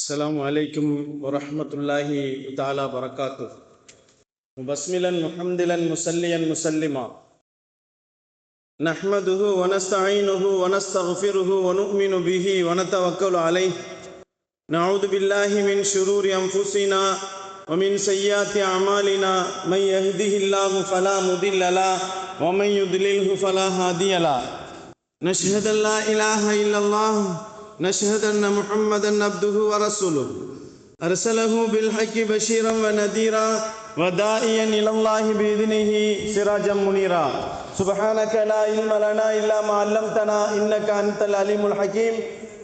السلام عليكم ورحمة الله تعالى وبركاته مبسملا محمدلا مسليا مسلما نحمده ونستعينه ونستغفره ونؤمن به ونتوكل عليه نعوذ بالله من شرور أنفسنا ومن سيئات أعمالنا من يهده الله فلا مضل له ومن يضلله فلا هادي له نشهد أن لا إله إلا الله نشهد أن محمدا عبده ورسوله. أرسله بالحق بشيرا ونذيرا وداعيا إلى الله بإذنه سراجا منيرا. سبحانك لا علم لنا إلا ما علمتنا إنك أنت العليم الحكيم.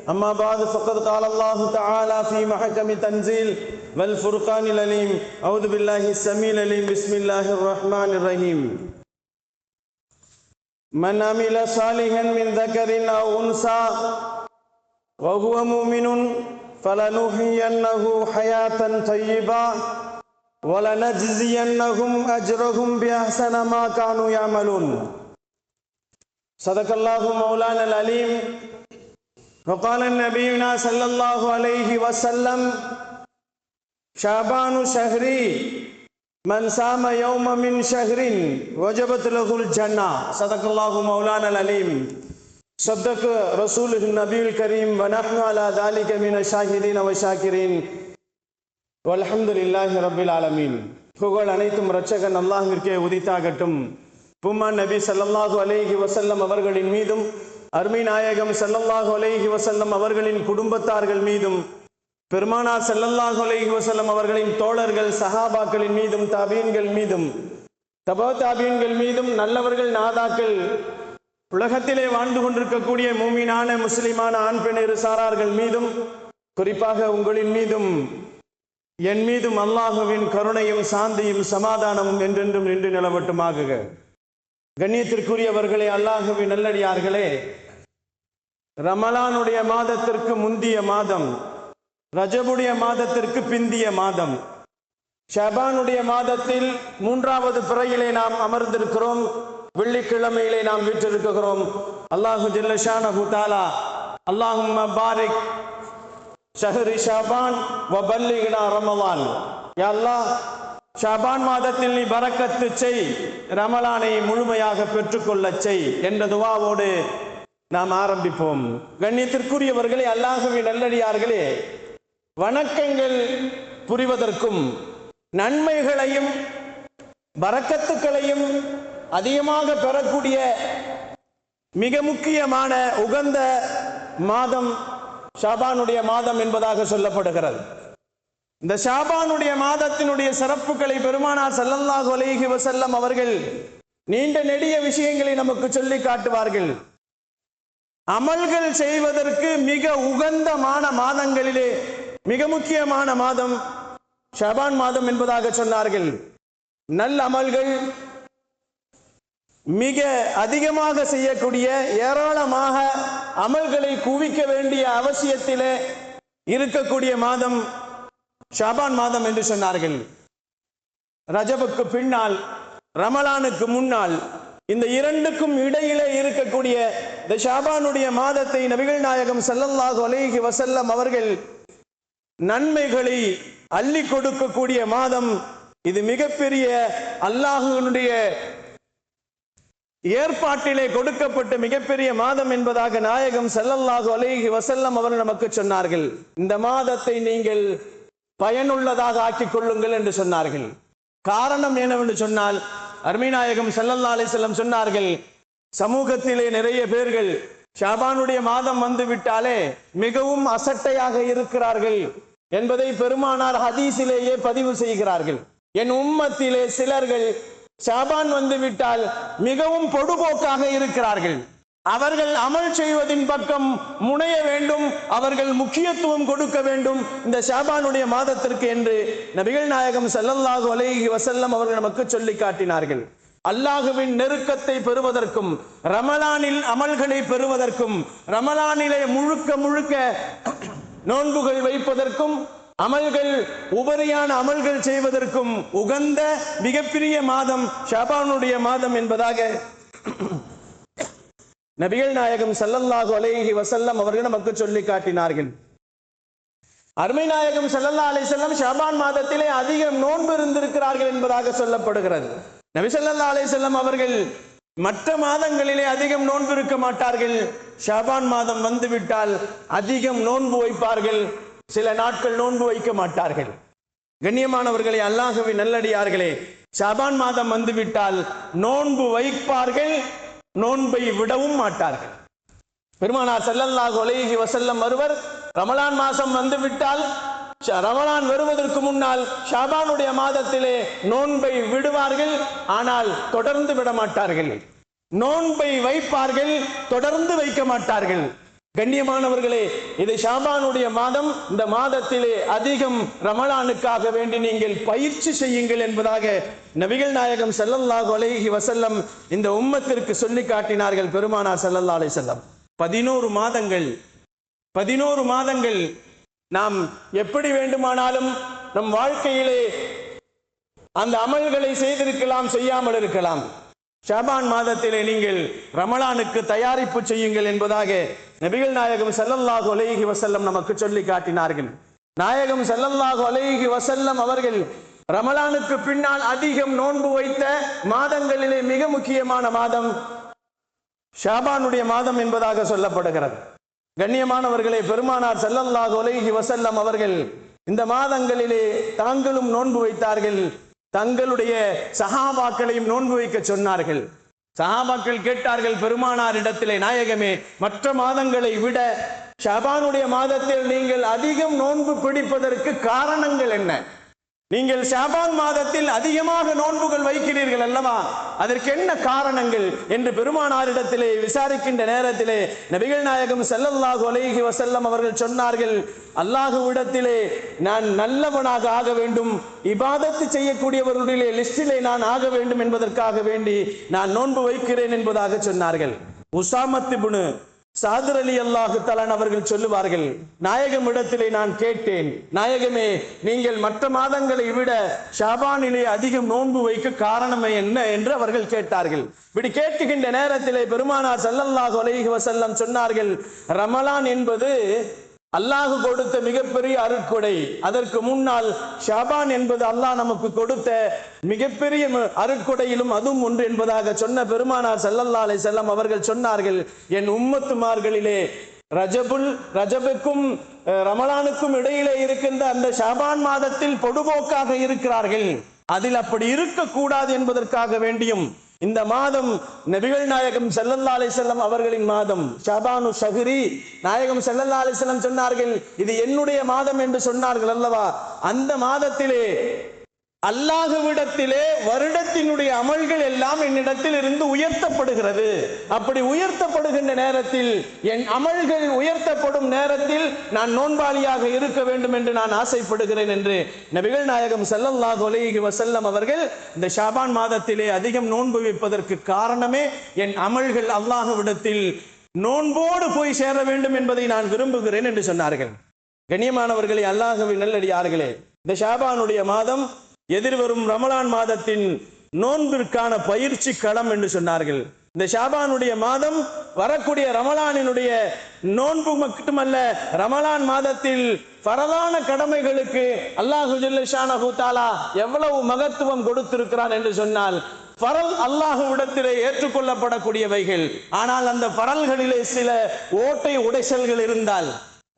أما بعد فقد قال الله تعالى في محكم تنزيل والفرقان العليم أعوذ بالله السميع العليم. بسم الله الرحمن الرحيم. من عمل صالحا من ذكر أو أنثى وهو مؤمن فلنحيينه حياة طيبة ولنجزينهم أجرهم بأحسن ما كانوا يعملون. صدق الله مولانا العليم. وقال نبينا صلى الله عليه وسلم شعبان شهري من سام يوم من شهر وجبت له الجنة. صدق الله مولانا العليم. صدق رسوله النبي الكريم ونحن على ذلك من الشاهدين والشاكرين والحمد لله رب العالمين புகழ் அனைத்தும் இரட்சகன் அல்லாஹிற்கே உதித்தாகட்டும் புமான் நபி ஸல்லல்லாஹு அலைஹி வஸல்லம் அவர்களின் மீதும் அருமை நாயகம் ஸல்லல்லாஹு அலைஹி வஸல்லம் அவர்களின் குடும்பத்தார்கள் மீதும் பெருமானார் ஸல்லல்லாஹு அலைஹி வஸல்லம் அவர்களின் தோழர்கள் சஹாபாக்களின் மீதும் தாபீன்கள் மீதும் தபா தாபீன்கள் மீதும் நல்லவர்கள் நாதாக்கள் உலகத்திலே வாழ்ந்து கொண்டிருக்கக்கூடிய மூமினான முஸ்லிமான ஆண் பெண் இரு சாரார்கள் மீதும் குறிப்பாக உங்களின் மீதும் என் மீதும் அல்லாஹுவின் கருணையும் சாந்தியும் சமாதானமும் என்றென்றும் நின்று நிலவட்டுமாகுக. கண்ணியத்திற்குரியவர்களே அல்லாஹுவின் நல்லடியார்களே ரமலானுடைய மாதத்திற்கு முந்திய மாதம் ரஜபுடைய மாதத்திற்கு பிந்திய மாதம் ஷபானுடைய மாதத்தில் மூன்றாவது பிறையிலே நாம் அமர்ந்திருக்கிறோம். வெள்ளிக்கிழமையிலே நாம் வீற்றிருக்கிறோம். அல்லாஹு ஜில்லஷானஹு தாலா அல்லாஹும் பாரிக் ஷஹரி ஷாபான் வபல்லிகனா ரமலான். யா அல்லாஹ் ஷாபான் மாதத்தில் நீ பறக்கத்து செய் ரமலானை முழுமையாக பெற்றுக்கொள்ளச் செய் என்ற துவாவோடு நாம் ஆரம்பிப்போம். கண்ணியத்திற்குரியவர்களே அல்லாஹுவின் நல்லடியார்களே வணக்கங்கள் புரிவதற்கும் நன்மைகளையும் பறக்கத்துக்களையும் அதிகமாக பெறக்கூடிய மிக முக்கியமான உகந்த மாதம் ஷாபானுடைய மாதம் என்பதாக சொல்லப்படுகிறது. இந்த ஷாபானுடைய மாதத்தினுடைய சிறப்புகளை பெருமானார் ஸல்லல்லாஹு அலைஹி வசல்லம் அவர்கள் நீண்ட நெடிய விஷயங்களை நமக்கு சொல்லி காட்டுவார்கள். அமல்கள் செய்வதற்கு மிக உகந்தமான மாதங்களிலே மிக முக்கியமான மாதம் ஷபான் மாதம் என்பதாக சொன்னார்கள். நல்ல அமல்கள் மிக அதிகமாக செய்யக்கூடிய ஏராளமாக அமல்களை குவிக்க வேண்டிய அவசியத்திலே இருக்கக்கூடிய மாதம் ஷாபான் மாதம் என்று சொன்னார்கள். ரஜபுக்கு பின்னால் ரமலானுக்கு முன்னால் இந்த இரண்டுக்கும் இடையிலே இருக்கக்கூடிய இந்த ஷாபானுடைய மாதத்தை நபிகள் நாயகம் ஸல்லல்லாஹு அலேஹி வசல்லம் அவர்கள் நன்மைகளை அள்ளி கொடுக்கக்கூடிய மாதம் இது மிகப்பெரிய அல்லாஹுனுடைய ஏற்பாட்டிலே கொடுக்கப்பட்ட மிகப்பெரிய மாதம் என்பதாக நாயகம் ஸல்லல்லாஹு அலைஹி வசல்லம் அவர்கள் நமக்கு சொன்னார்கள். இந்த மாதத்தை நீங்கள் பயனுள்ளதாக ஆக்கிக் கொள்ளுங்கள் என்று சொன்னார்கள். காரணம் என்னவென்று சொன்னால் அருமைநாயகம் செல்லல்லா அலைஹி செல்லம் சொன்னார்கள் சமூகத்திலே நிறைய பேர்கள் ஷாபானுடைய மாதம் வந்து விட்டாலே மிகவும் அசட்டையாக இருக்கிறார்கள் என்பதை பெருமானார் ஹதீஸிலேயே பதிவு செய்கிறார்கள். என் உம்மத்திலே சிலர்கள் ஷாபான் வந்துவிட்டால் மிகவும் பொடுபோக்காக இருக்கிறார்கள். அவர்கள் அமல் செய்வதின் பக்கம் முனைய வேண்டும் அவர்கள் முக்கியத்துவம் கொடுக்க வேண்டும். இந்த ஷாபானுடைய மாதத்திற்கு என்று நபிகள் நாயகம் செல்லல்லாஹு அலைஹி வசல்லம் அவர்கள் நமக்கு சொல்லி காட்டினார்கள். அல்லாஹுவின் நெருக்கத்தை பெறுவதற்கும் ரமலானில் அமல்களை பெறுவதற்கும் ரமலானிலே முழுக்க முழுக்க நோன்புகள் வைப்பதற்கும் அமல்கள் உபரியான அமல்கள் செய்வதற்கும் உகந்த மிகப்பெரிய மாதம் ஷாபானுடைய மாதம் என்பதாக நபிகள் நாயகம் சல்லல்லாஹு அலேஹி வசல்லம் அவர்கள் நமக்கு சொல்லி காட்டினார்கள். அருமை நாயகம் சல்லல்லா அலை செல்லம் ஷபான் மாதத்திலே அதிகம் நோன்பு இருந்திருக்கிறார்கள் என்பதாக சொல்லப்படுகிறது. நபி ஸல்லல்லாஹு அலைஹி செல்லம் அவர்கள் மற்ற மாதங்களிலே அதிகம் நோன்பு இருக்க மாட்டார்கள். ஷபான் மாதம் வந்துவிட்டால் அதிகம் நோன்பு வைப்பார்கள். சில நாட்கள் நோன்பு வைக்க மாட்டார்கள். கண்ணியமானவர்களே அல்லாஹுவின் நல்லடியார்களே சபான் மாதம் வந்துவிட்டால் நோன்பு வைப்பார்கள் நோன்பை விடவும் மாட்டார்கள். பெருமானார் செல்லல்லாஹ் அலைஹி வசல்லம் வருவர் ரமலான் மாசம் வந்துவிட்டால் ரமலான் வருவதற்கு முன்னால் ஷாபானுடைய மாதத்திலே நோன்பை விடுவார்கள் ஆனால் தொடர்ந்து விட மாட்டார்கள் நோன்பை வைப்பார்கள் தொடர்ந்து வைக்க மாட்டார்கள். கண்ணியமானவர்களே இது ஷாபானுடைய மாதம். இந்த மாதத்திலே அதிகம் ரமலானுக்காக வேண்டி நீங்கள் பயிற்சி செய்யுங்கள் என்பதாக நபிகள் நாயகம் செல்லல்லாஹு அலைஹி வசல்லம் இந்த உம்மத்திற்கு சொல்லி காட்டினார்கள் பெருமானார் செல்லல்லா அலை செல்லம் பதினோரு மாதங்கள் பதினோரு மாதங்கள் நாம் எப்படி வேண்டுமானாலும் நம் வாழ்க்கையிலே அந்த அமல்களை செய்திருக்கலாம் செய்யாமல் இருக்கலாம். ஷாபான் மாதத்திலே நீங்கள் ரமலானுக்கு தயாரிப்பு செய்யுங்கள் என்பதாக நபிகள் நாயகம் செல்லல்லாஹு அலைஹி வசல்லம் நமக்கு சொல்லி காட்டினார்கள். நாயகம் செல்லல்லாஹு அலைஹி வசல்லம் அவர்கள் ரமலானுக்கு பின்னால் அதிகம் நோன்பு வைத்த மாதங்களிலே மிக முக்கியமான மாதம் ஷாபானுடைய மாதம் என்பதாக சொல்லப்படுகிறது. கண்ணியமானவர்களே பெருமானார் செல்லல்லாஹு அலைஹி வசல்லம் அவர்கள் இந்த மாதங்களிலே தாங்களும் நோன்பு வைத்தார்கள். தங்களுடைய சஹாபாக்களையும் நோன்பு வைக்க சொன்னார்கள். சஹாபாக்கள் கேட்டார்கள் பெருமானார் இடத்திலே நாயகமே மற்ற மாதங்களை விட ஷபானுடைய மாதத்தில் நீங்கள் அதிகம் நோன்பு பிடிப்பதற்கு காரணங்கள் என்ன? நீங்கள் ஷாபான் மாதத்தில் அதிகமாக நோன்புகள் வைக்கிறீர்கள் அல்லவா? அதற்கு என்ன காரணங்கள் என்று பெருமானாரிடத்திலே விசாரிக்கின்ற நேரத்திலே நபிகள் நாயகம் செல்லல்லாஹு அலைஹி வசல்லம் அவர்கள் சொன்னார்கள் அல்லாஹுவிடத்திலே நான் நல்லவனாக ஆக வேண்டும். இபாதத்து செய்யக்கூடியவர்களுடைய லிஸ்டிலே நான் ஆக வேண்டும் என்பதற்காக வேண்டி நான் நோன்பு வைக்கிறேன் என்பதாக சொன்னார்கள். உசாமத்து புனு சாதர் அலி அல்லாஹு தலான் அவர்கள் சொல்லுவார்கள் நாயகம் இடத்திலே நான் கேட்டேன். நாயகமே நீங்கள் மற்ற மாதங்களை விட ஷாபானிலே அதிகம் நோன்பு வைக்க காரணம் என்ன? என்று அவர்கள் கேட்டார்கள். இப்படி கேட்கின்ற நேரத்திலே பெருமானார் சல்லல்லாஹு அலைஹி வசல்லம் சொன்னார்கள் ரமலான் என்பது அல்லாஹ் கொடுத்த மிகப்பெரிய அருட்கொடை. அதற்கு முன்னால் ஷாபான் என்பது அல்லாஹ் நமக்கு கொடுத்த மிகப்பெரிய அருட்கொடையிலும் அதுவும் ஒன்று என்பதாக சொன்ன பெருமானார் செல்லல்லாலை செல்லம் அவர்கள் சொன்னார்கள் என் உம்மத்துமார்களிலே ரஜபுல் ரஜபுக்கும் ரமலானுக்கும் இடையிலே இருக்கின்ற அந்த ஷாபான் மாதத்தில் பொடுபோக்காக இருக்கிறார்கள். அதில் அப்படி இருக்கக்கூடாது என்பதற்காக வேண்டியும் இந்த மாதம் நபிகள் நாயகம் செல்லல்லா அலைஹி அவர்களின் மாதம். ஷபானு ஷஹ்ரி நாயகம் செல்லல்லா அலைஹி சொன்னார்கள் இது என்னுடைய மாதம் என்று சொன்னார்கள் அல்லவா? அந்த மாதத்திலே அல்லாஹுவிடத்திலே வருடத்தினுடைய அமல்கள் எல்லாம் என்னிடத்தில் இருந்து உயர்த்தப்படுகிறது. அப்படி உயர்த்தப்படுகின்ற நேரத்தில் என் அமல்கள் உயர்த்தப்படும் நேரத்தில் நான் நோன்பாளியாக இருக்க வேண்டும் என்று நான் ஆசைப்படுகிறேன் என்று நபிகள் நாயகம் ஸல்லல்லாஹு அலைஹி வசல்லம் அவர்கள் இந்த ஷாபான் மாதத்திலே அதிகம் நோன்பு வைப்பதற்கு காரணமே என் அமல்கள் அல்லாஹுவிடத்தில் நோன்போடு போய் சேர வேண்டும் என்பதை நான் விரும்புகிறேன் என்று சொன்னார்கள். கண்ணியமானவர்களே அல்லாஹுவின் நல்லடியார்களே இந்த ஷாபானுடைய மாதம் எதிர்வரும் ரமலான் மாதத்தின் நோன்பிற்கான பயிற்சி களம் என்று சொன்னார்கள். இந்த ஷாபானுடைய மாதம் வரக்கூடிய ரமலானினுடைய நோன்பு மட்டுமல்ல ரமலான் மாதத்தில் பரதான கடமைகளுக்கு அல்லாஹு ஜல்லஷானஹு தாலா எவ்வளவு மகத்துவம் கொடுத்திருக்கிறான் என்று சொன்னால் பரல் அல்லாஹுவிடத்திலே ஏற்றுக்கொள்ளப்படக்கூடியவைகள். ஆனால் அந்த பரல்களிலே சில ஓட்டை உடைசல்கள் இருந்தால்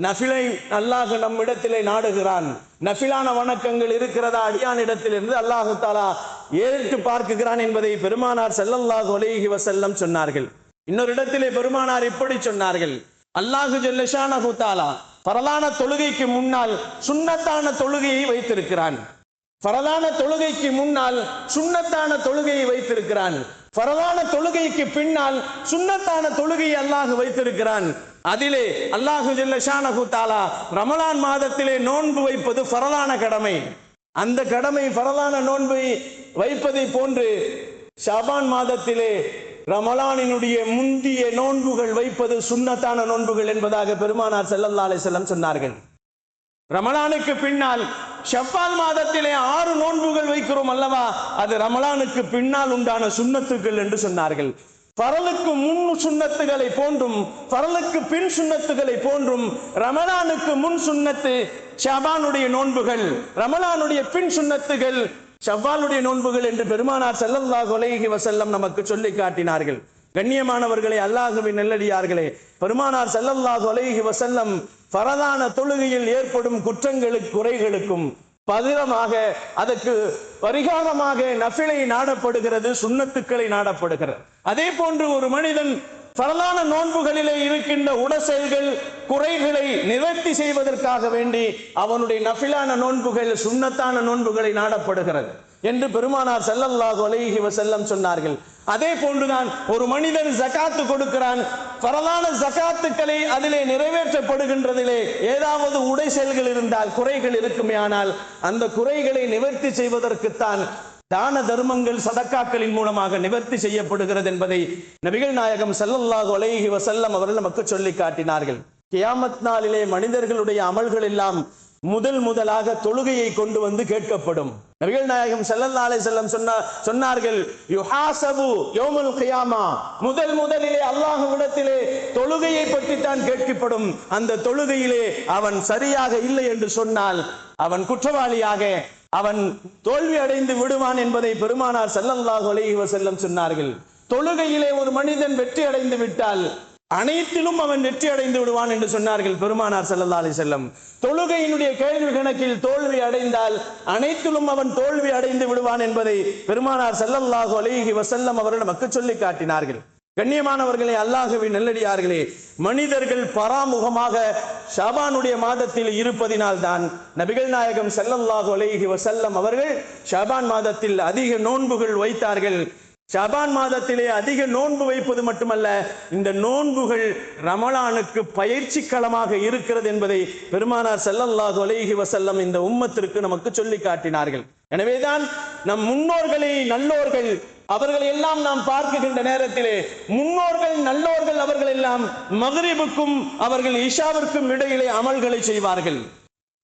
நஃபிலை அல்லாஹ் நம்மிடத்திலே நாடுகிறான். நஃபிலான வணக்கங்கள் இருக்கிறதா அடியானிடத்திலிருந்து அல்லாஹு தாலா ஏறிட்டு பார்க்குகிறான் என்பதை பெருமானார் செல்லல்லாஹு ஒலேஹி வசல்லம் சொன்னார்கள். இன்னொரு இடத்திலே பெருமானார் இப்படி சொன்னார்கள். அல்லாஹு ஜல்லஷானஹு ஹூத்தாலா பரலான தொழுகைக்கு முன்னால் சுண்ணத்தான தொழுகையை வைத்திருக்கிறான். பரலான தொழுகைக்கு முன்னால் சுன்னத்தான தொழுகையை வைத்திருக்கிறான். பரலான தொழுகைக்கு பின்னால் சுன்னத்தான தொழுகையை அல்லாஹ் வைத்திருக்கிறான். அதிலே அல்லாஹு ஜல்லஷானகு தாலா ரமலான் மாதத்திலே நோன்பு வைப்பது பரலான கடமை. அந்த கடமை பரலான நோன்பை வைப்பதை போன்று ஷாபான் மாதத்திலே ரமலானினுடைய முந்திய நோன்புகள் வைப்பது சுன்னத்தான நோன்புகள் என்பதாக பெருமானார் ஸல்லல்லாஹு அலைஹி சொன்னார்கள். ரமலானுக்கு பின்னால் ஷப்பால் மாதத்திலே ஆறு நோன்புகள் வைக்கிறோம் அல்லவா? அது ரமலானுக்கு பின்னால் உண்டான சுன்னத்துக்கள் என்று சொன்னார்கள். பரலுக்கு முன் சுண்ணத்துகளை போன்றும் பரலுக்கு பின் சுண்ணத்துகளை போன்றும் ரமலானுக்கு முன் சுண்ணத்து ஷபானுடைய நோன்புகள் ரமலானுடைய பின் சுண்ணத்துகள் ஷவ்வாலுடைய நோன்புகள் என்று பெருமானார் ஸல்லல்லாஹு அலைஹி வசல்லம் நமக்கு சொல்லி காட்டினார்கள். கண்ணியமானவர்களே அல்லாஹுவின் நெல்லடியார்களே பெருமானார் ஸல்லல்லாஹு அலைஹி வசல்லம் பரதான தொழுகையில் ஏற்படும் குற்றங்களுக்கு குறைகளுக்கும் பதிலமாக அதற்கு பரிகாரமாக நஃபிலை நாடப்படுகிறது சுண்ணத்துக்களை நாடப்படுகிறது. அதே போன்று ஒரு மனிதன் பரலான நோன்புகளிலே இருக்கின்ற உடசெயல்கள் குறைகளை நிவர்த்தி செய்வதற்காக வேண்டி அவனுடைய நஃபிலான நோன்புகள் சுண்ணத்தான நோன்புகளை நாடப்படுகிறது. என்று பெருமானார் செல்லல்லாஹு அலைஹி வசல்லம் சொன்னார்கள். அதே போன்றுதான் ஒரு மனிதன் ஜகாத்து கொடுக்கிறான். பரலான ஜகாத்துக்களை அதிலே நிறைவேற்றப்படுகின்றதிலே ஏதாவது உடை செயல்கள் இருந்தால் குறைகள் இருக்குமே ஆனால் அந்த குறைகளை நிவர்த்தி செய்வதற்குத்தான் தான தர்மங்கள் சதக்காக்களின் மூலமாக நிவர்த்தி செய்யப்படுகிறது என்பதை நபிகள் நாயகம் செல்லல்லாஹு அலைஹி வசல்லம் அவர்கள் நமக்கு சொல்லி காட்டினார்கள். கியாமத் நாளிலே மனிதர்களுடைய அமல்கள் எல்லாம் முதல் முதலாக தொழுகையை கொண்டு வந்து கேட்கப்படும். நபிகள் நாயகம் செல்லல்லாலை செல்லம் வஸல்லம் சொன்னா சொன்னார்கள் யுஹாசபு யோமுல் கியாமா. முதல் முதலிலே அல்லாஹுவிடத்திலே தொழுகையை பற்றி தான் கேட்கப்படும். அந்த தொழுகையிலே அவன் சரியாக இல்லை என்று சொன்னால் அவன் குற்றவாளியாக அவன் தோல்வி அடைந்து விடுவான் என்பதை பெருமானார் செல்லல்லாஹு அலைஹி வசல்லம் சொன்னார்கள். தொழுகையிலே ஒரு மனிதன் வெற்றி அடைந்து விட்டால் அனைத்திலும் அவன் வெற்றி அடைந்து விடுவான் என்று சொன்னார்கள் பெருமானார் செல்லல்லா அலி செல்லம் தொழுகையினுடைய கேள்வி கணக்கில் தோல்வி அடைந்தால் அனைத்திலும் அவன் தோல்வி அடைந்து விடுவான் என்பதை பெருமானார் செல்லல்லாஹு அலிஹி வசல்லம் அவர்கள் நமக்கு சொல்லி காட்டினார்கள். கண்ணியமானவர்களே அல்லாஹவி நெல்லடியார்களே மனிதர்கள் பராமுகமாக ஷாபானுடைய மாதத்தில் இருப்பதினால் தான் நபிகள் நாயகம் செல்லல்லாஹு அலைஹி வசல்லம் அவர்கள் ஷாபான் மாதத்தில் அதிக நோன்புகள் வைத்தார்கள். சபான் மாதத்திலே அதிக நோன்பு வைப்பது மட்டுமல்ல இந்த நோன்புகள் ரமலானுக்கு பயிற்சி களமாக இருக்கிறது என்பதை பெருமானார் செல்லல்லாஹு அலைஹி வசல்லம் இந்த உம்மத்திற்கு நமக்கு சொல்லி காட்டினார்கள். எனவேதான் நம் முன்னோர்களை நல்லோர்கள் அவர்களை எல்லாம் நாம் பார்க்கின்ற நேரத்திலே முன்னோர்கள் நல்லோர்கள் அவர்கள் எல்லாம் மகரிபுக்கும் அவர்கள் இஷாவிற்கும் இடையிலே அமல்களை செய்வார்கள்.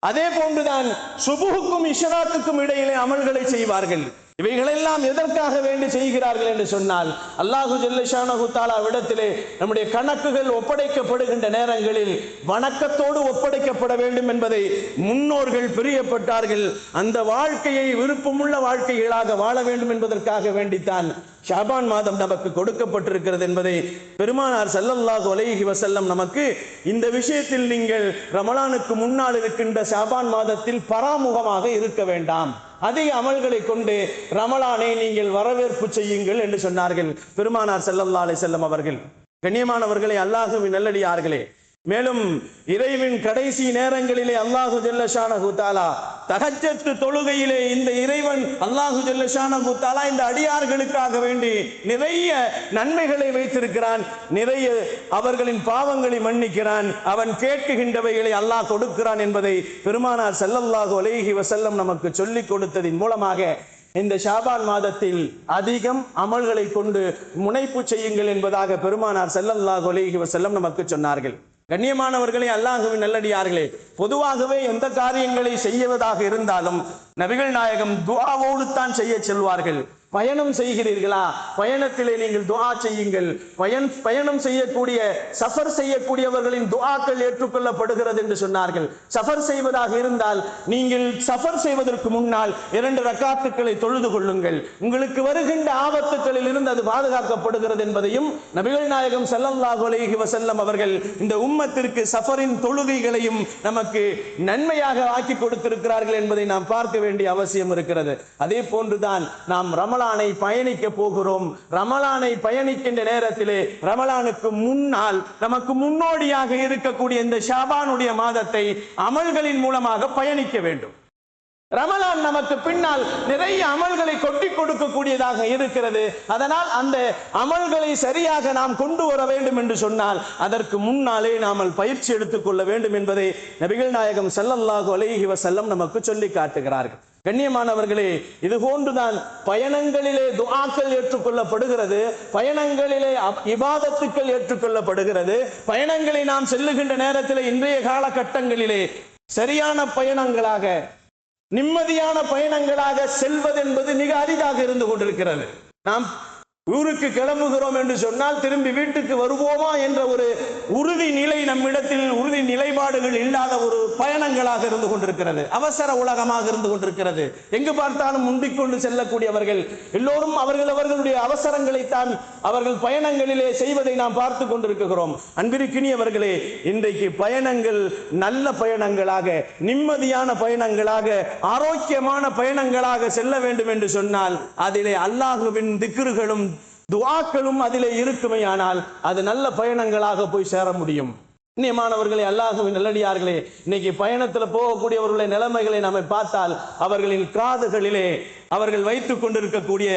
அதே போன்றுதான் சுபுகுக்கும் இஷராத்துக்கும் இடையிலே அமல்களை செய்வார்கள். இவைகளெல்லாம் எதற்காக வேண்டி செய்கிறார்கள் என்று சொன்னால் அல்லாஹு ஜல்லஷானஹு தாலா விடத்திலே நம்முடைய கணக்குகள் ஒப்படைக்கப்படுகின்ற நேரங்களில் வணக்கத்தோடு ஒப்படைக்கப்பட வேண்டும் என்பதை முன்னோர்கள் பிரியப்பட்டார்கள். அந்த வாழ்க்கையை விருப்பமுள்ள வாழ்க்கைகளாக வாழ வேண்டும் என்பதற்காக வேண்டித்தான் ஷாபான் மாதம் நமக்கு கொடுக்கப்பட்டிருக்கிறது என்பதை பெருமானார் ஸல்லல்லாஹு அலைஹி வசல்லம் நமக்கு இந்த விஷயத்தில் நீங்கள் ரமலானுக்கு முன்னால் இருக்கின்ற ஷாபான் மாதத்தில் பராமுகமாக இருக்க வேண்டாம். அதிக அமல்களை கொண்டு ரமலானை நீங்கள் வரவேற்பு செய்யுங்கள் என்று சொன்னார்கள் பெருமானார் ஸல்லல்லாஹு அலை செல்லம் அவர்கள். கண்ணியமானவர்களை அல்லாஹுவின் நல்லடியார்களே மேலும் இறைவின் கடைசி நேரங்களிலே அல்லாஹு ஜல்லஷானஹு தாலா தகச்சத்து தொழுகையிலே இந்த இறைவன் அல்லாஹு ஜல்லஷானஹு தாலா இந்த அடியார்களுக்காக வேண்டி நிறைய நன்மைகளை வைத்திருக்கிறான். நிறைய அவர்களின் பாவங்களை மன்னிக்கிறான். அவன் கேட்குகின்றவைகளை அல்லாஹ் கொடுக்கிறான் என்பதை பெருமானார் செல்லல்லாஹு அலேஹி வசல்லம் நமக்கு சொல்லிக் கொடுத்ததின் மூலமாக இந்த ஷாபான் மாதத்தில் அதிகம் அமல்களை கொண்டு முனைப்பு செய்யுங்கள் என்பதாக பெருமானார் செல்லல்லாஹு அலேஹி வசல்லம் நமக்கு சொன்னார்கள். கண்ணியமானவர்களே அல்லாஹுவின் நல்லடியார்களே பொதுவாகவே எந்த காரியங்களை செய்வதாக இருந்தாலும் நபிகள் நாயகம் துவாவோடு தான் செய்ய செல்வார்கள். பயணம் செய்கிறீர்களா? பயணத்திலே நீங்கள் துஆ செய்யுங்கள். பயன் பயணம் செய்யக்கூடிய சஃபர் செய்யக்கூடியவர்களின் துஆக்கள் ஏற்றுக்கொள்ளப்படுகிறது என்று சொன்னார்கள். சஃபர் செய்வதாக இருந்தால் நீங்கள் சஃபர் செய்வதற்கு முன்னால் இரண்டு ரக்காத்துக்களை தொழுது கொள்ளுங்கள். உங்களுக்கு வருகின்ற ஆபத்துக்களில் இருந்து அது பாதுகாக்கப்படுகிறது என்பதையும் நபிகள் நாயகம் ஸல்லல்லாஹு அலைஹி வசல்லம் அவர்கள் இந்த உம்மத்திற்கு சஃபரின் தொழுகைகளையும் நமக்கு நன்மையாக ஆக்கி கொடுத்திருக்கிறார்கள் என்பதை நாம் பார்க்க வேண்டிய அவசியம் இருக்கிறது. அதே போன்றுதான் நாம் ரமலானை பயணிக்க போகிறோம். ரமலானை பயணிக்கின்ற நேரத்திலே ரமலானுக்கு முன்னால் நமக்கு முன்னோடியாக இருக்கக்கூடிய இந்த ஷாபானுடைய மாதத்தை அமல்களின் மூலமாக பயணிக்க வேண்டும். ரமலான் நமக்கு பின்னால் நிறைய அமல்களை கொட்டி கொடுக்கக்கூடியதாக இருக்கிறது. அதனால் அந்த அமல்களை சரியாக நாம் கொண்டு வர வேண்டும் என்று சொன்னால் அதற்கு முன்னாலே நாம் பயிற்சி எடுத்துக்கொள்ள வேண்டும் என்பதை நபிகள் நாயகம் செல்லல்லாஹு அலைஹி வசல்லம் நமக்கு சொல்லி காட்டுகிறார்கள். கண்ணியமானவர்களே இது போன்றுதான் பயணங்களிலே துஆக்கள் ஏற்றுக்கொள்ளப்படுகிறது பயணங்களிலே அப்- இபாதத்துக்கள் ஏற்றுக்கொள்ளப்படுகிறது பயணங்களை நாம் செல்லுகின்ற நேரத்தில் இன்றைய காலகட்டங்களிலே சரியான பயணங்களாக நிம்மதியான பயணங்களாக செல்வது என்பது மிக அரிதாக இருந்து கொண்டிருக்கிறது. நாம் ஊருக்கு கிளம்புகிறோம் என்று சொன்னால் திரும்பி வீட்டுக்கு வருவோமா என்ற ஒரு உறுதி நிலை நம்மிடத்தில் உறுதி நிலைப்பாடுகள் இல்லாத ஒரு பயணங்களாக இருந்து கொண்டிருக்கிறது. அவசர உலகமாக இருந்து கொண்டிருக்கிறது. எங்கு பார்த்தாலும் முந்திக் கொண்டு செல்லக்கூடியவர்கள். எல்லோரும் அவர்கள் அவர்களுடைய அவசரங்களைத்தான் அவர்கள் பயணங்களிலே செய்வதை நாம் பார்த்து கொண்டிருக்கிறோம். அன்பிற்கினியவர்களே இன்றைக்கு பயணங்கள் நல்ல பயணங்களாக நிம்மதியான பயணங்களாக ஆரோக்கியமான பயணங்களாக செல்ல வேண்டும் என்று சொன்னால் அதிலே அல்லாஹுவின் திக்ருகளும் துவாக்களும் அதிலே இருக்குமையானால் அது நல்ல பயணங்களாக போய் சேர முடியும். மாணவர்களே அல்லாஹுவின் நல்லடியார்களே இன்னைக்கு பயணத்தில் போகக்கூடியவர்களுடைய நிலைமைகளை நாம் பார்த்தால் அவர்களின் காதுகளிலே அவர்கள் வைத்துக் கொண்டிருக்கக்கூடிய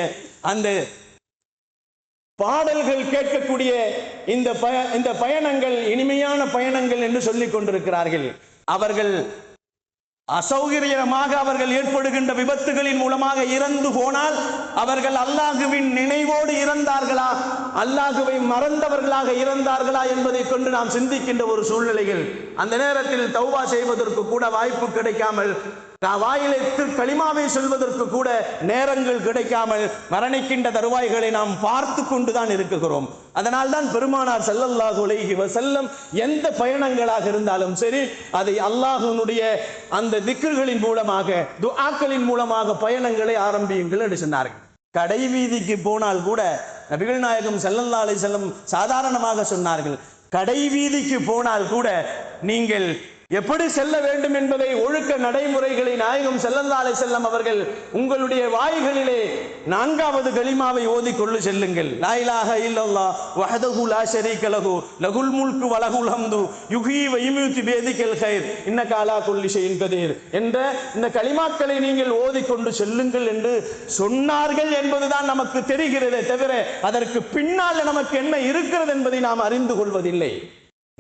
அந்த பாடல்கள் கேட்கக்கூடிய இந்த பய இந்த பயணங்கள் இனிமையான பயணங்கள் என்று சொல்லிக் கொண்டிருக்கிறார்கள். அவர்கள் அசௌகரியமாக அவர்கள் ஏற்படுகின்ற விபத்துகளின் மூலமாக இறந்து போனால் அவர்கள் அல்லாஹுவின் நினைவோடு இறந்தார்களா? அல்லாஹுவை மறந்தவர்களாக இறந்தார்களா என்பதை கொண்டு நாம் சிந்திக்கின்ற ஒரு சூழ்நிலைகள். அந்த நேரத்தில் தௌவா செய்வதற்கு கூட வாய்ப்பு கிடைக்காமல் நான் வாயிலை களிமாவை சொல்வதற்கு கூட நேரங்கள் கிடைக்காமல் மரணிக்கின்ற தருவாய்களை நாம் பார்த்து கொண்டுதான் இருக்குகிறோம் அதனால் தான் பெருமானார் செல்லல்லாஹு உலகி வசல்லம் எந்த பயணங்களாக இருந்தாலும் சரி அதை அல்லாஹனுடைய அந்த திக்குகளின் மூலமாக துஆக்களின் மூலமாக பயணங்களை ஆரம்பியுங்கள் என்று சொன்னார்கள். கடை வீதிக்கு போனால் கூட நபிகள் நாயகம் ஸல்லல்லாஹு அலைஹி சாதாரணமாக சொன்னார்கள். கடை வீதிக்கு போனால் கூட நீங்கள் எப்படி செல்ல வேண்டும் என்பதை ஒழுக்க நடைமுறைகளை நாயகம் செல்லந்தாலே செல்லம் அவர்கள் உங்களுடைய வாய்களிலே நான்காவது கலிமாவை ஓதி கொள்ளு செல்லுங்கள். லாயிலாக இல்லல்லா வஹதஹு லா ஷரீக லஹு லகுல் முல்கு வலகுல் ஹம்து யுஹி வ யுமீத்து கைர் இன்ன காலா குல்லி ஷைஇன் கதீர் என்ற இந்த கலிமாக்களை நீங்கள் ஓதிக்கொண்டு செல்லுங்கள் என்று சொன்னார்கள் என்பதுதான் நமக்கு தெரிகிறதே தவிர அதற்கு பின்னால் நமக்கு என்ன இருக்கிறது என்பதை நாம் அறிந்து கொள்வதில்லை.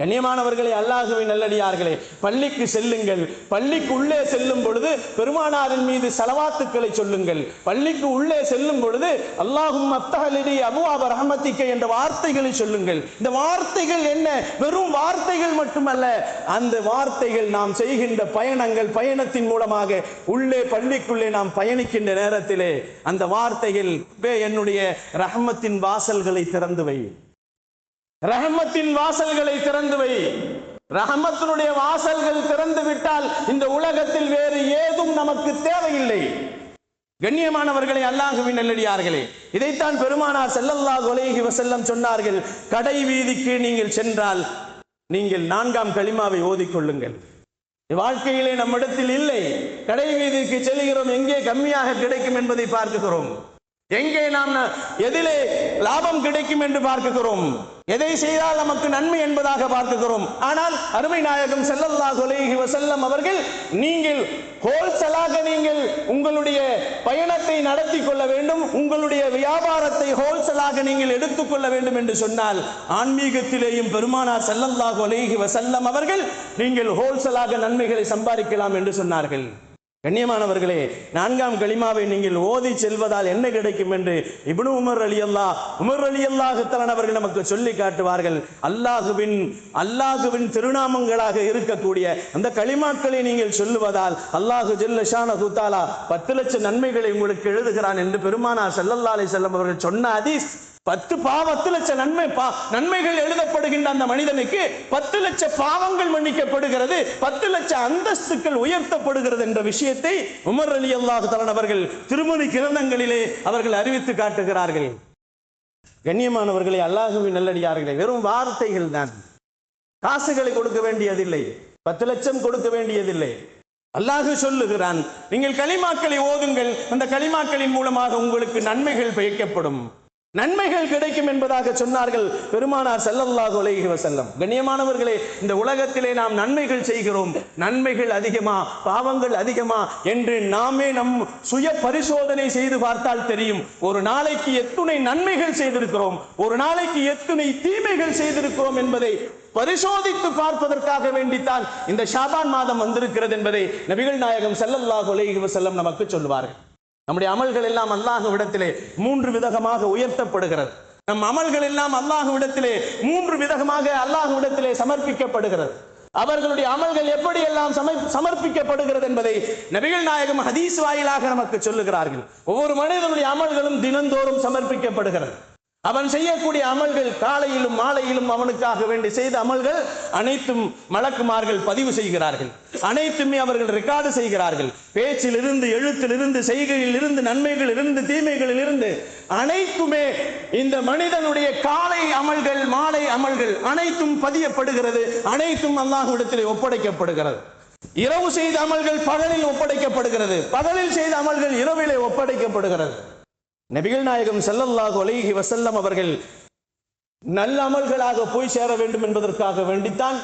கண்ணியமானவர்களே அல்லாஹுவின் நல்லடியார்களே பள்ளிக்கு செல்லுங்கள். பள்ளிக்கு உள்ளே செல்லும் பொழுது பெருமானாரின் மீது செலவாத்துக்களை சொல்லுங்கள். பள்ளிக்கு உள்ளே செல்லும் பொழுது அல்லாஹும் அத்தகலிடி அபுவாப ரஹமத்திக்க என்ற வார்த்தைகளை சொல்லுங்கள். இந்த வார்த்தைகள் என்ன? வெறும் வார்த்தைகள் மட்டுமல்ல. அந்த வார்த்தைகள் நாம் செய்கின்ற பயணங்கள் பயணத்தின் மூலமாக உள்ளே பள்ளிக்குள்ளே நாம் பயணிக்கின்ற நேரத்திலே அந்த வார்த்தைகள் என்னுடைய ரஹமத்தின் வாசல்களை திறந்து வை. ரஹமத்தின் வாசல்களை திறந்து வை. ரஹமத்தினுடைய வாசல்கள் திறந்து விட்டால் இந்த உலகத்தில் வேறு ஏதும் நமக்கு தேவையில்லை. கண்ணியமானவர்களை அல்லாஹுவின் நல்லடியார்களே இதைத்தான் பெருமானார் செல்லல்லா கொலைகி வசல்லம் சொன்னார்கள். கடை வீதிக்கு நீங்கள் சென்றால் நீங்கள் நான்காம் களிமாவை ஓதிக்கொள்ளுங்கள் வாழ்க்கையிலே நம்மிடத்தில் இல்லை. கடை வீதிக்கு செல்கிறோம் எங்கே கம்மியாக கிடைக்கும் என்பதை பார்க்கிறோம். எங்கே நாம் எதிலே லாபம் கிடைக்கும் என்று பார்க்கிறோம். எதை செய்தால் நமக்கு நன்மை என்பதாக பார்க்கிறோம். ஆனால் அருமை நாயகம் செல்லல்லா அலைஹி வசல்லம் அவர்கள் நீங்கள் ஹோல்சலாக நீங்கள் உங்களுடைய பயணத்தை நடத்தி கொள்ள வேண்டும் உங்களுடைய வியாபாரத்தை ஹோல்சலாக நீங்கள் எடுத்துக்கொள்ள வேண்டும் என்று சொன்னால் ஆன்மீகத்திலேயும் பெருமானார் செல்லல்லா அலைஹி வசல்லம் அவர்கள் நீங்கள் ஹோல்சலாக நன்மைகளை சம்பாதிக்கலாம் என்று சொன்னார்கள். கண்ணியமானவர்களே நான்காம் களிமாவை நீங்கள் ஓதி செல்வதால் என்ன கிடைக்கும் என்று இப்னு உமர் அலி அல்லா உமர் அலி அல்லாஹுத்தலன் அவர்கள் நமக்கு சொல்லி காட்டுவார்கள். அல்லாஹுவின் அல்லாஹுவின் திருநாமங்களாக இருக்கக்கூடிய அந்த களிமாக்களை நீங்கள் சொல்லுவதால் அல்லாஹு ஜெல்ல ஷான குத்தாலா பத்து லட்சம் நன்மைகளை உங்களுக்கு எழுதுகிறான் என்று பெருமானா ஸல்லல்லாஹு அலைஹி வஸல்லம் அவர்கள் சொன்ன அதீஸ் பத்து பா பத்து லட்சம் நன்மை பா நன்மைகள் எழுதப்படுகின்ற அந்த மனிதனுக்கு பத்து லட்ச பாவங்கள் மன்னிக்கப்படுகிறது பத்து லட்ச அந்தஸ்துக்கள் உயர்த்தப்படுகிறது என்ற விஷயத்தை உமர் அலி அல்லாஹு தலன் அவர்கள் திருமணி கிரந்தங்களிலே அவர்கள் அறிவித்து காட்டுகிறார்கள். கண்ணியமானவர்களே அல்லாஹுவின் நல்லடியார்களே வெறும் வார்த்தைகள் தான். காசுகளை கொடுக்க வேண்டியதில்லை பத்து லட்சம் கொடுக்க வேண்டியதில்லை. அல்லாஹு சொல்லுகிறான் நீங்கள் களிமாக்களை ஓதுங்கள் அந்த களிமாக்களின் மூலமாக உங்களுக்கு நன்மைகள் பயக்கப்படும் நன்மைகள் கிடைக்கும் என்பதாக சொன்னார்கள் பெருமானார் ஸல்லல்லாஹு அலைஹி செல்லம் கண்ணியமானவர்களே இந்த உலகத்திலே நாம் நன்மைகள் செய்கிறோம். நன்மைகள் அதிகமா பாவங்கள் அதிகமா என்று நாமே நம் சுய பரிசோதனை செய்து பார்த்தால் தெரியும். ஒரு நாளைக்கு எத்துணை நன்மைகள் செய்திருக்கிறோம். ஒரு நாளைக்கு எத்துணை தீமைகள் செய்திருக்கிறோம் என்பதை பரிசோதித்து பார்ப்பதற்காக வேண்டித்தான் இந்த ஷாபான் மாதம் வந்திருக்கிறது என்பதை நபிகள் நாயகம் ஸல்லல்லாஹு அலைஹி செல்லம் நமக்கு சொல்வார்கள் நம்முடைய அமல்கள் எல்லாம் அல்லாஹ்விடத்திலே மூன்று விதமாக உயர்த்தப்படுகிறது. நம் அமல்கள் எல்லாம் அல்லாஹ்விடத்திலே மூன்று விதமாக அல்லாஹ்விடத்திலே சமர்ப்பிக்கப்படுகிறது. அவர்களுடைய அமல்கள் எப்படி எல்லாம் சமர்ப்பிக்கப்படுகிறது என்பதை நபிகள் நாயகம் ஹதீஸ் வாயிலாக நமக்கு சொல்லுகிறார்கள். ஒவ்வொரு மனிதனுடைய அமல்களும் தினந்தோறும் சமர்ப்பிக்கப்படுகிறது. அவன் செய்யக்கூடிய அமல்கள் காலையிலும் மாலையிலும் அவனுக்காக வேண்டி செய்த அமல்கள் அனைத்தும் மலக்குமார்கள் பதிவு செய்கிறார்கள். அனைத்துமே அவர்கள் ரெக்கார்டு செய்கிறார்கள். பேச்சிலிருந்து எழுத்திலிருந்து எழுத்தில் இருந்து செய்கையில் இருந்து நன்மைகளில் இருந்து தீமைகளில் இருந்து அனைத்துமே இந்த மனிதனுடைய காலை அமல்கள் மாலை அமல்கள் அனைத்தும் பதியப்படுகிறது. அனைத்தும் அல்லாஹ்விடத்திலே ஒப்படைக்கப்படுகிறது. இரவு செய்த அமல்கள் பகலில் ஒப்படைக்கப்படுகிறது. பகலில் செய்த அமல்கள் இரவிலே ஒப்படைக்கப்படுகிறது. நபிகள் நாயகம் ஸல்லல்லாஹு அலைஹி வசல்லம் அவர்கள் நல்ல அமல்களாக போய் சேர வேண்டும் என்பதற்காக வேண்டித்தான்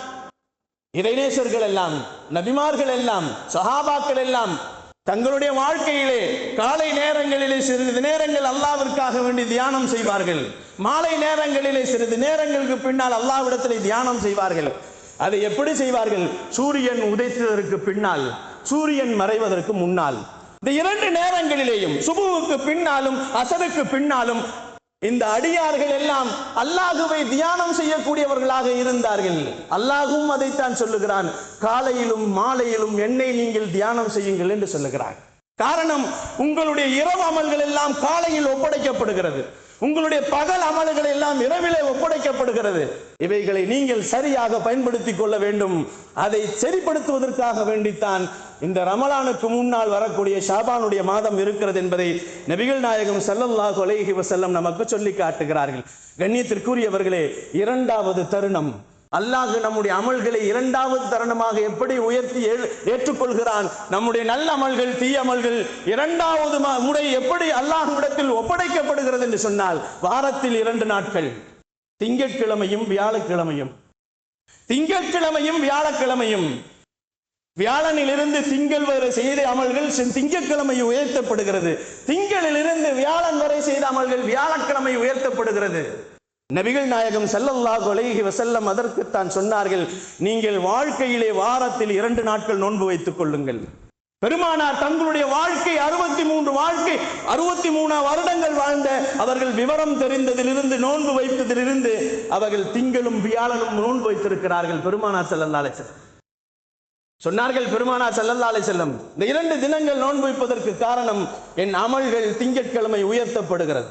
இறைநேசர்கள் எல்லாம் நபிமார்கள் எல்லாம் சஹாபாக்கள் எல்லாம் தங்களுடைய வாழ்க்கையிலே காலை நேரங்களிலே சிறிது நேரங்கள் அல்லாவிற்காக வேண்டி தியானம் செய்வார்கள். மாலை நேரங்களிலே சிறிது நேரங்களுக்கு பின்னால் அல்லாவிடத்திலே தியானம் செய்வார்கள். அதை எப்படி செய்வார்கள்? சூரியன் உதைத்ததற்கு பின்னால் சூரியன் மறைவதற்கு முன்னால். இந்த இரண்டு நேரங்களிலேயும் சுபுவுக்கு பின்னாலும் அசருக்கு பின்னாலும் இந்த அடியார்கள் எல்லாம் அல்லாஹுவை தியானம் செய்யக்கூடியவர்களாக இருந்தார்கள். அல்லாஹும் அதைத்தான் சொல்லுகிறான். காலையிலும் மாலையிலும் என்னை நீங்கள் தியானம் செய்யுங்கள் என்று சொல்லுகிறான். காரணம் உங்களுடைய இரவு அமல்கள் எல்லாம் காலையில் ஒப்படைக்கப்படுகிறது. உங்களுடைய பகல் அமல்கள் எல்லாம் இரவிலே ஒப்படைக்கப்படுகிறது. இவைகளை நீங்கள் சரியாக பயன்படுத்திக் கொள்ள வேண்டும். அதை சரிப்படுத்துவதற்காக வேண்டித்தான் இந்த ரமலானுக்கு முன்னால் வரக்கூடிய ஷாபானுடைய மாதம் இருக்கிறது என்பதை நபிகள் நாயகம் ஸல்லல்லாஹு அலைஹி வசல்லம் நமக்கு சொல்லி காட்டுகிறார்கள். கண்ணியத்திற்குரியவர்களே இரண்டாவது தருணம். அல்லாஹ் நம்முடைய அமல்களை இரண்டாவது தருணமாக எப்படி உயர்த்தி ஏற்றுக்கொள்கிறான்? நம்முடைய நல்ல அமல்கள் தீயமல்கள் இரண்டாவது முறை எப்படி அல்லாஹ் இடத்தில் ஒப்படைக்கப்படுகிறது என்று சொன்னால் வாரத்தில் இரண்டு நாட்கள். திங்கட்கிழமையும் வியாழக்கிழமையும். திங்கட்கிழமையும் வியாழக்கிழமையும். வியாழனிலிருந்து திங்கள் வரை செய்த அமல்கள் செ- திங்கட்கிழமை உயர்த்தப்படுகிறது. திங்களிலிருந்து வியாழன் வரை செய்த அமல்கள் வியாழக்கிழமை உயர்த்தப்படுகிறது. நபிகள் நாயகம் ஸல்லல்லாஹு கொலைகி வசல்லம் அதற்குத்தான் சொன்னார்கள் நீங்கள் வாழ்க்கையிலே வாரத்தில் இரண்டு நாட்கள் நோன்பு வைத்துக் கொள்ளுங்கள். பெருமானார் தங்களுடைய வாழ்க்கை அறுபத்தி மூன்று வாழ்க்கை அறுபத்தி மூணு வருடங்கள் வாழ்ந்த அவர்கள் விவரம் தெரிந்ததிலிருந்து நோன்பு வைத்ததிலிருந்து அவர்கள் திங்களும் வியாழனும் நோன்பு வைத்திருக்கிறார்கள் பெருமானார் ஸல்லல்லாஹு செல்லம் சொன்னார்கள் பெருமானார் ஸல்லல்லாஹு செல்லம் இந்த இரண்டு தினங்கள் நோன்பு வைப்பதற்கு காரணம் என் அமல்கள் திங்கட்கிழமை உயர்த்தப்படுகிறது.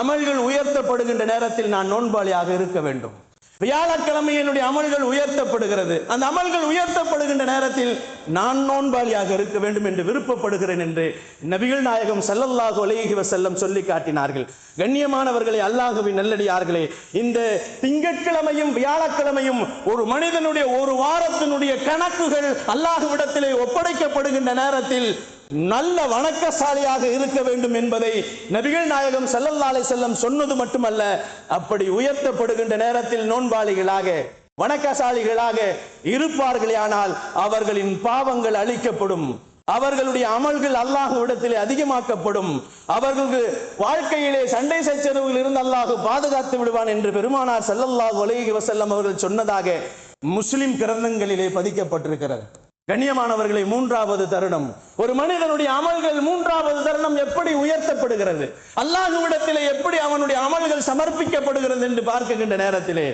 அமல்கள் உயர்த்தப்படுகின்ற நேரத்தில் நான் நோன்பாளியாக இருக்க வேண்டும். வியாழக்கிழமை என்னுடைய அமல்கள் உயர்த்தப்படுகிறது. அந்த அமல்கள் உயர்த்தப்படுகின்ற நேரத்தில் நான் நோன்பாளியாக இருக்க வேண்டும் என்று விருப்பப்படுகிறேன் என்று நபிகள் நாயகம் செல்லல்லாஹு அலைஹி செல்லம் சொல்லி காட்டினார்கள். கண்ணியமானவர்களை அல்லாஹுவின் நல்லடியார்களே இந்த திங்கட்கிழமையும் வியாழக்கிழமையும் ஒரு மனிதனுடைய ஒரு வாரத்தினுடைய கணக்குகள் அல்லாஹுவிடத்திலே ஒப்படைக்கப்படுகின்ற நேரத்தில் நல்ல வணக்கசாலியாக இருக்க வேண்டும் என்பதை நபிகள் நாயகம் செல்லல்லாலை செல்லம் சொன்னது மட்டுமல்ல அப்படி உயர்த்தப்படுகின்ற நேரத்தில் நோன்பாளிகளாக வணக்கசாலிகளாக இருப்பார்களேயானால் அவர்களின் பாவங்கள் அழிக்கப்படும். அவர்களுடைய அமல்கள் அல்லாஹ்விடத்திலே அதிகமாக்கப்படும். அவர்களுக்கு வாழ்க்கையிலே சண்டை சச்சரவுகள் இருந்து அல்லாஹ் பாதுகாத்து விடுவான் என்று பெருமானார் செல்லல்லாஹ் ஒலகி வசல்லம் அவர்கள் சொன்னதாக முஸ்லிம் கிரந்தங்களிலே பதிக்கப்பட்டிருக்கிறது. கண்ணியமானவர்களை மூன்றாவது தருணம். ஒரு மனிதனுடைய அமல்கள் மூன்றாவது தருணம் எப்படி உயர்த்தப்படுகிறது? அல்லாஹுவிடத்திலே எப்படி அவனுடைய அமல்கள் சமர்ப்பிக்கப்படுகிறது என்று பார்க்கின்ற நேரத்திலே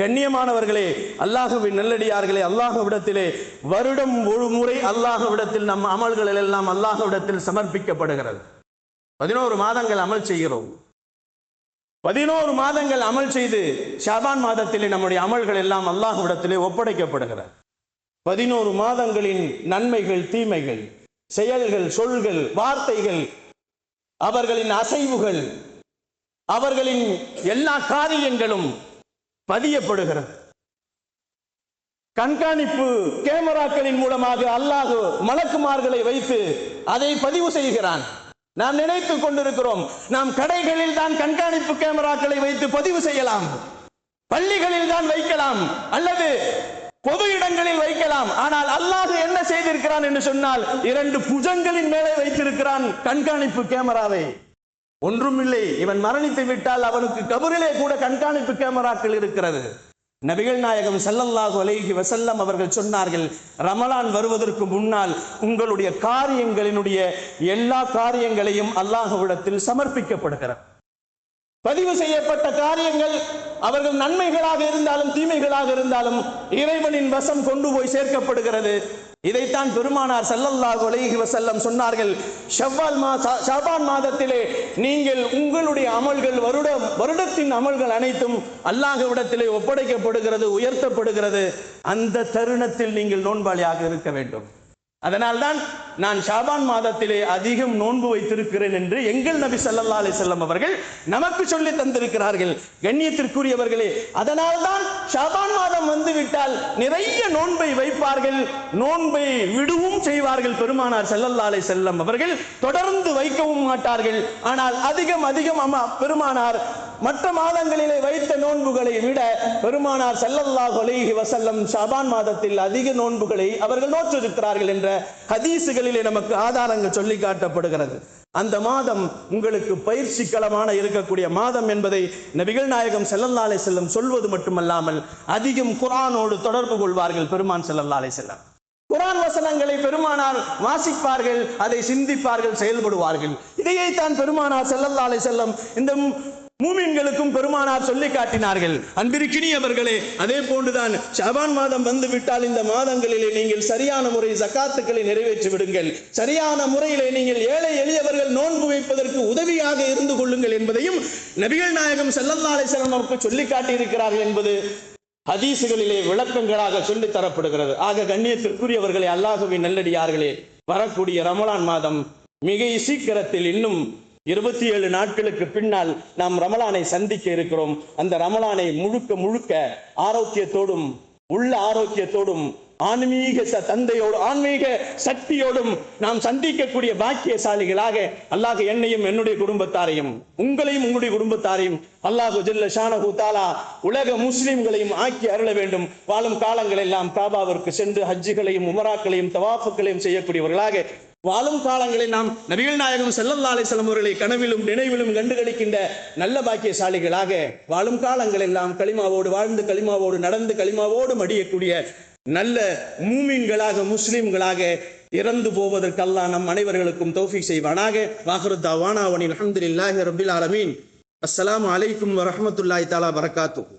கண்ணியமானவர்களே அல்லாஹுவின் நல்லடியார்களே அல்லாஹுவிடத்திலே வருடம் ஒரு முறை அல்லாஹுவிடத்தில் நம் அமல்கள் எல்லாம் அல்லாஹுவிடத்தில் சமர்ப்பிக்கப்படுகிறது. பதினோரு மாதங்கள் அமல் செய்கிறோம். பதினோரு மாதங்கள் அமல் செய்து ஷாபான் மாதத்திலே நம்முடைய அமல்கள் எல்லாம் அல்லாஹுவிடத்திலே ஒப்படைக்கப்படுகிறது. பதினோரு மாதங்களின் நன்மைகள் தீமைகள் செயல்கள் சொல்கள் வார்த்தைகள் அவர்களின் அசைவுகள் அவர்களின் எல்லா காரியங்களும் பதியப்படுகிறது. கண்காணிப்பு கேமராக்களின் மூலமாக அல்லாஹு மலக்குமார்களை வைத்து அதை பதிவு செய்கிறான். நாம் நினைத்துக் கொண்டிருக்கிறோம் நாம் கடைகளில் தான் கண்காணிப்பு கேமராக்களை வைத்து பதிவு செய்யலாம். பள்ளிகளில் தான் வைக்கலாம் அல்லது பொது இடங்களில் வைக்கலாம். ஆனால் அல்லாஹ் என்ன செய்திருக்கிறான் என்று சொன்னால் இரண்டு புஜங்களின் மேலே வைத்திருக்கிறான் கண்காணிப்பு கேமராவை. ஒன்றுமில்லை இவன் மரணித்து விட்டால் அவனுக்கு கபரிலே கூட கண்காணிப்பு கேமராக்கள் இருக்கிறது. நபிகள் நாயகம் ஸல்லல்லாஹு அலைஹி வசல்லம் அவர்கள் சொன்னார்கள் ரமலான் வருவதற்கு முன்னால் உங்களுடைய காரியங்களினுடைய எல்லா காரியங்களையும் அல்லாஹ்விடத்தில் சமர்ப்பிக்கப்படுகிறது. பதிவு செய்யப்பட்ட காரியங்கள் அவர்கள் நன்மைகளாக இருந்தாலும் தீமைகளாக இருந்தாலும் இறைவனின் வசம் கொண்டு போய் சேர்க்கப்படுகிறது. இதைத்தான் பெருமானார் ஸல்லல்லாஹு அலைஹி வசல்லம் சொன்னார்கள். ஷவ்வால் மா ஷாபான் மாதத்திலே நீங்கள் உங்களுடைய அமல்கள் வருடம் வருடத்தின் அமல்கள் அனைத்தும் அல்லாஹ்விடத்திலே ஒப்படைக்கப்படுகிறது உயர்த்தப்படுகிறது. அந்த தருணத்தில் நீங்கள் நோன்பாளியாக இருக்க வேண்டும். அதனால்தான் நான் ஷாபான் மாதத்திலே அதிகம் நோன்பு வைத்திருக்கிறேன் என்று எங்கள் நபி சல்லா அலி செல்லம் அவர்கள் நமக்கு சொல்லி தந்திருக்கிறார்கள். கண்ணியத்திற்குரியவர்களே அதனால்தான் ஷாபான் மாதம் வந்துவிட்டால் நிறைய நோன்பை வைப்பார்கள். நோன்பை விடுவும் செய்வார்கள் பெருமானார் ஸல்லல்லாஹு அலைஹி செல்லம் அவர்கள். தொடர்ந்து வைக்கவும் மாட்டார்கள். ஆனால் அதிகம் அதிகம் அம்மா பெருமானார் மற்ற மாதங்களிலே வைத்த நோன்புகளை விட பெருமானார் செல்லல்லாஹ் அலைஹி வசல்லம் ஷாபான் மாதத்தில் அதிக நோன்புகளை அவர்கள் நோற்றிருக்கிறார்கள் என்ற ஹதீசுகளில் நமக்கு ஆதாரங்கள் சொல்லி காட்டப்படுகிறது. அந்த மாதம் உங்களுக்கு பயிற்சி களமான இருக்கக்கூடிய மாதம் என்பதை நபிகள் நாயகம் ஸல்லல்லாஹு செல்லம் சொல்வது மட்டுமல்லாமல் அதிகம் குரானோடு தொடர்பு கொள்வார்கள் பெருமான் ஸல்லல்லாஹு செல்லம் குரான் வசனங்களை பெருமானார் வாசிப்பார்கள் அதை சிந்திப்பார்கள் செயல்படுவார்கள். இதையே தான் பெருமானார் ஸல்லல்லாஹு செல்லம் இந்த மூமின்களுக்கும் பெருமானார் சொல்லி காட்டினார்கள். அன்பிற்கினியவர்களே அதே போன்றுதான் சவான் மாதம் வந்து விட்டால் இந்த மாதங்களிலே நீங்கள் சரியான முறை சக்காத்துக்களை நிறைவேற்றி விடுங்கள். சரியான முறையிலே நீங்கள் ஏழை எளியவர்கள் நோன்பு வைப்பதற்கு உதவியாக இருந்து கொள்ளுங்கள் என்பதையும் நபிகள் நாயகம் ஸல்லல்லாஹு அலைஹி நமக்கு சொல்லி காட்டியிருக்கிறார்கள் என்பது ஹதீசுகளிலே விளக்கங்களாக சொல்லித் தரப்படுகிறது. ஆக கண்ணியத்திற்குரியவர்களே அல்லாஹுவின் நல்லடியார்களே வரக்கூடிய ரமலான் மாதம் மிக சீக்கிரத்தில் இன்னும் இருபத்தி ஏழு நாட்களுக்கு பின்னால் நாம் ரமலானை சந்திக்க இருக்கிறோம். அந்த ரமலானை முழுக்க முழுக்க ஆரோக்கியத்தோடும் உள்ள ஆரோக்கியத்தோடும் ஆன்மீக ச- தந்தையோடு ஆன்மீக சக்தியோடும் நாம் சந்திக்கக்கூடிய பாக்கியசாலிகளாக அல்லாஹ் என்னையும் என்னுடைய குடும்பத்தாரையும் உங்களையும் உங்களுடைய குடும்பத்தாரையும் அல்லாஹு ஜல்ல ஷானஹு தாலா உலக முஸ்லிம்களையும் ஆக்கி அருள வேண்டும். வாழும் காலங்கள் எல்லாம் காபாவிற்கு சென்று ஹஜ்ஜுகளையும் உமராக்களையும் தவாஃபுகளையும் செய்யக்கூடியவர்களாக வாழும் காலங்களில் நாம் நபிகள் நாயகம் ஸல்லல்லாஹு அலைஹி அவர்களை கனவிலும் நினைவிலும் கண்டுகளிக்கின்ற நல்ல பாக்கியசாலிகளாக வாழும் காலங்களில் நாம் களிமாவோடு வாழ்ந்து களிமாவோடு நடந்து களிமாவோடு மடியக்கூடிய நல்ல மூமின்களாக முஸ்லிம்களாக இறந்து போவதற்கெல்லாம் நம் அனைவர்களுக்கும் தௌஃபீக் செய்வானாக. வாஹரு தாவானா அஹமதுல்லாஹி ரபில் ஆலமீன். அஸ்லாம் அலைக்கும் வரமத்துல்லாய் தாலா பரக்காத்துஹு